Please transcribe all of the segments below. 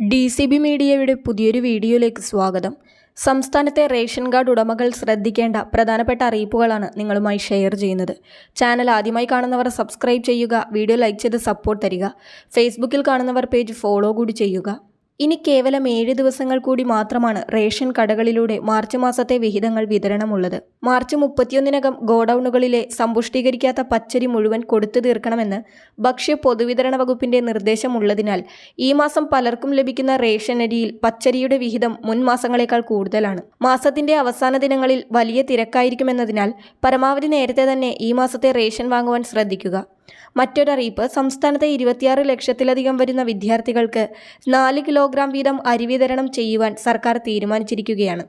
D C B മീഡിയയുടെ പുതിയൊരു വീഡിയോയിലേക്ക് സ്വാഗതം. സംസ്ഥാനത്തെ റേഷൻ കാർഡ് ഉടമകൾ ശ്രദ്ധിക്കേണ്ട പ്രധാനപ്പെട്ട അറിയിപ്പുകളാണ് നിങ്ങളുമായി ഷെയർ ചെയ്യുന്നത്. ചാനൽ ആദ്യമായി കാണുന്നവർ സബ്സ്ക്രൈബ് ചെയ്യുക വീഡിയോ ലൈക്ക് ചെയ്ത് സപ്പോർട്ട് തരിക. ഫേസ്ബുക്കിൽ കാണുന്നവർ പേജ് ഫോളോ കൂടി ചെയ്യുക. ഇനി കേവലം ഏഴ് ദിവസങ്ങൾ കൂടി മാത്രമാണ് റേഷൻ കടകളിലൂടെ മാർച്ച് മാസത്തെ വിഹിതങ്ങൾ വിതരണമുള്ളത്. മാർച്ച് മുപ്പത്തിയൊന്നിനകം ഗോഡൌണുകളിലെ സമ്പുഷ്ടീകരിക്കാത്ത പച്ചരി മുഴുവൻ കൊടുത്തു തീർക്കണമെന്ന് ഭക്ഷ്യ പൊതുവിതരണ വകുപ്പിന്റെ നിർദ്ദേശമുള്ളതിനാൽ ഈ മാസം പലർക്കും ലഭിക്കുന്ന റേഷൻ അരിയിൽ പച്ചരിയുടെ വിഹിതം മുൻ മാസങ്ങളെക്കാൾ കൂടുതലാണ്. മാസത്തിന്റെ അവസാന ദിനങ്ങളിൽ വലിയ തിരക്കായിരിക്കുമെന്നതിനാൽ പരമാവധി നേരത്തെ തന്നെ ഈ മാസത്തെ റേഷൻ വാങ്ങുവാൻ ശ്രദ്ധിക്കുക. മറ്റൊരറിയിപ്പ് സംസ്ഥാനത്തെ ഇരുപത്തിയാറ് ലക്ഷത്തിലധികം വരുന്ന വിദ്യാർത്ഥികൾക്ക് നാല് കിലോഗ്രാം വീതം അരി വിതരണം ചെയ്യുവാൻ സർക്കാർ തീരുമാനിച്ചിരിക്കുകയാണ്.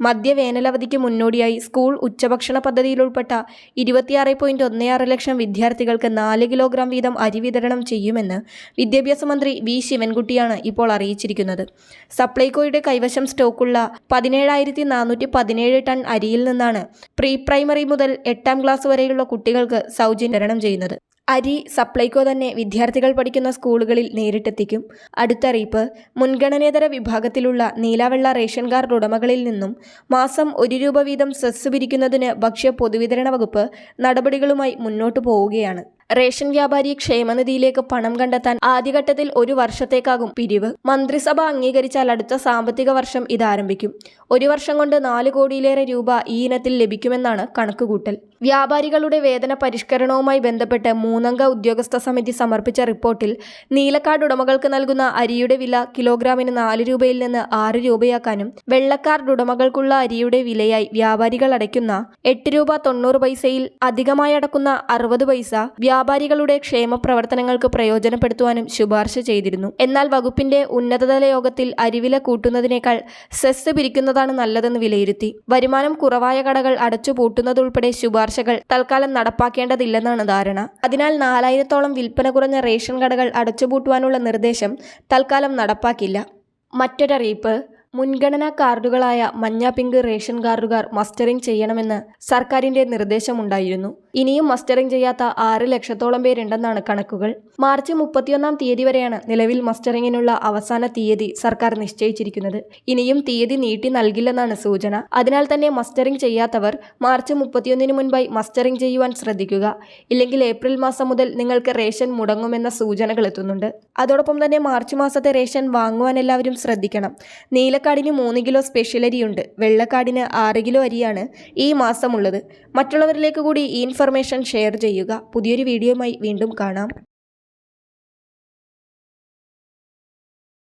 മധ്യ വേനലവധിക്ക് മുന്നോടിയായി സ്കൂൾ ഉച്ചഭക്ഷണ പദ്ധതിയിൽ ഉൾപ്പെട്ട ഇരുപത്തിയാറ് പോയിന്റ് ഒന്ന് ആറ് ലക്ഷം വിദ്യാർത്ഥികൾക്ക് നാല് കിലോഗ്രാം വീതം അരി വിതരണം ചെയ്യുമെന്ന് വിദ്യാഭ്യാസ മന്ത്രി വി. ശിവൻകുട്ടിയാണ് ഇപ്പോൾ അറിയിച്ചിരിക്കുന്നത്. സപ്ലൈകോയുടെ കൈവശം സ്റ്റോക്കുള്ള പതിനേഴായിരത്തി നാനൂറ്റി പതിനേഴ് ടൺ അരിയിൽ നിന്നാണ് പ്രീ പ്രൈമറി മുതൽ എട്ടാം ക്ലാസ് വരെയുള്ള കുട്ടികൾക്ക് സൗജന്യം ചെയ്യുന്നത്. അരി സപ്ലൈകോ തന്നെ വിദ്യാർത്ഥികൾ പഠിക്കുന്ന സ്കൂളുകളിൽ നേരിട്ടെത്തിക്കും. അടുത്തറിയിപ്പ് മുൻഗണനേതര വിഭാഗത്തിലുള്ള നീലവെള്ള റേഷൻ കാർഡ് ഉടമകളിൽ നിന്നും മാസം ഒരു രൂപ വീതം സെസ് പിരിക്കുന്നതിന് ഭക്ഷ്യ പൊതുവിതരണ വകുപ്പ് നടപടികളുമായി മുന്നോട്ടു പോവുകയാണ്. റേഷൻ വ്യാപാരി ക്ഷേമനിധിയിലേക്ക് പണം കണ്ടെത്താൻ ആദ്യഘട്ടത്തിൽ ഒരു വർഷത്തേക്കാകും പിരിവ്. മന്ത്രിസഭ അംഗീകരിച്ചാൽ അടുത്ത സാമ്പത്തിക വർഷം ഇത് ആരംഭിക്കും ഒരു വർഷം കൊണ്ട് നാല് കോടിയിലേറെ രൂപ ഈ ഇനത്തിൽ ലഭിക്കുമെന്നാണ് കണക്കുകൂട്ടൽ. വ്യാപാരികളുടെ വേതന പരിഷ്കരണവുമായി ബന്ധപ്പെട്ട് മൂന്നംഗ ഉദ്യോഗസ്ഥ സമിതി സമർപ്പിച്ച റിപ്പോർട്ടിൽ നീലക്കാർഡ് ഉടമകൾക്ക് നൽകുന്ന അരിയുടെ വില കിലോഗ്രാമിന് നാല് രൂപയിൽ നിന്ന് ആറ് രൂപയാക്കാനും വെള്ളക്കാർഡ് ഉടമകൾക്കുള്ള അരിയുടെ വിലയായി വ്യാപാരികൾ അടയ്ക്കുന്ന എട്ട് രൂപ തൊണ്ണൂറ് പൈസയിൽ അധികമായി അടക്കുന്ന അറുപത് പൈസ വ്യാപാരികളുടെ ക്ഷേമപ്രവർത്തനങ്ങൾക്ക് പ്രയോജനപ്പെടുത്തുവാനും ശുപാർശ ചെയ്തിരുന്നു. എന്നാൽ വകുപ്പിന്റെ ഉന്നതതല യോഗത്തിൽ അരിവില കൂട്ടുന്നതിനേക്കാൾ സെസ് പിരിക്കുന്നതാണ് നല്ലതെന്ന് വിലയിരുത്തി. വരുമാനം കുറവായ കടകൾ അടച്ചുപൂട്ടുന്നതുൾപ്പെടെ ശുപാർശകൾ തൽക്കാലം നടപ്പാക്കേണ്ടതില്ലെന്നാണ് ധാരണ. അതിനാൽ നാലായിരത്തോളം വിൽപ്പന കുറഞ്ഞ റേഷൻ കടകൾ അടച്ചുപൂട്ടുവാനുള്ള നിർദ്ദേശം തൽക്കാലം നടപ്പാക്കില്ല. മറ്റൊരറിയിപ്പ്. മുൻഗണനാ കാർഡുകളായ മഞ്ഞ പിങ്ക് റേഷൻ കാർഡുകാർ മസ്റ്ററിംഗ് ചെയ്യണമെന്ന് സർക്കാരിന്റെ നിർദ്ദേശമുണ്ടായിരുന്നു. ഇനിയും മസ്റ്ററിംഗ് ചെയ്യാത്ത ആറ് ലക്ഷത്തോളം പേരുണ്ടെന്നാണ് കണക്കുകൾ. മാർച്ച് മുപ്പത്തിയൊന്നാം തീയതി വരെയാണ് നിലവിൽ മസ്റ്ററിങ്ങിനുള്ള അവസാന തീയതി സർക്കാർ നിശ്ചയിച്ചിരിക്കുന്നത്. ഇനിയും തീയതി നീട്ടി നൽകില്ലെന്നാണ് സൂചന. അതിനാൽ തന്നെ മസ്റ്ററിംഗ് ചെയ്യാത്തവർ മാർച്ച് മുപ്പത്തിയൊന്നിന് മുൻപായി മസ്റ്ററിംഗ് ചെയ്യുവാൻ ശ്രദ്ധിക്കുക. ഇല്ലെങ്കിൽ ഏപ്രിൽ മാസം മുതൽ നിങ്ങൾക്ക് റേഷൻ മുടങ്ങുമെന്ന സൂചനകൾ എത്തുന്നുണ്ട്. അതോടൊപ്പം തന്നെ മാർച്ച് മാസത്തെ റേഷൻ വാങ്ങുവാൻ എല്ലാവരും ശ്രദ്ധിക്കണം. നീലക്കാടിന് മൂന്ന് കിലോ സ്പെഷ്യൽ അരിയുണ്ട്. വെള്ളക്കാടിന് ആറ് കിലോ അരിയാണ് ഈ മാസമുള്ളത്. മറ്റുള്ളവരിലേക്ക് കൂടി ഈ ഇൻഫർമേഷൻ ഷെയർ ചെയ്യുക. പുതിയൊരു വീഡിയോയുമായി വീണ്ടും കാണാം.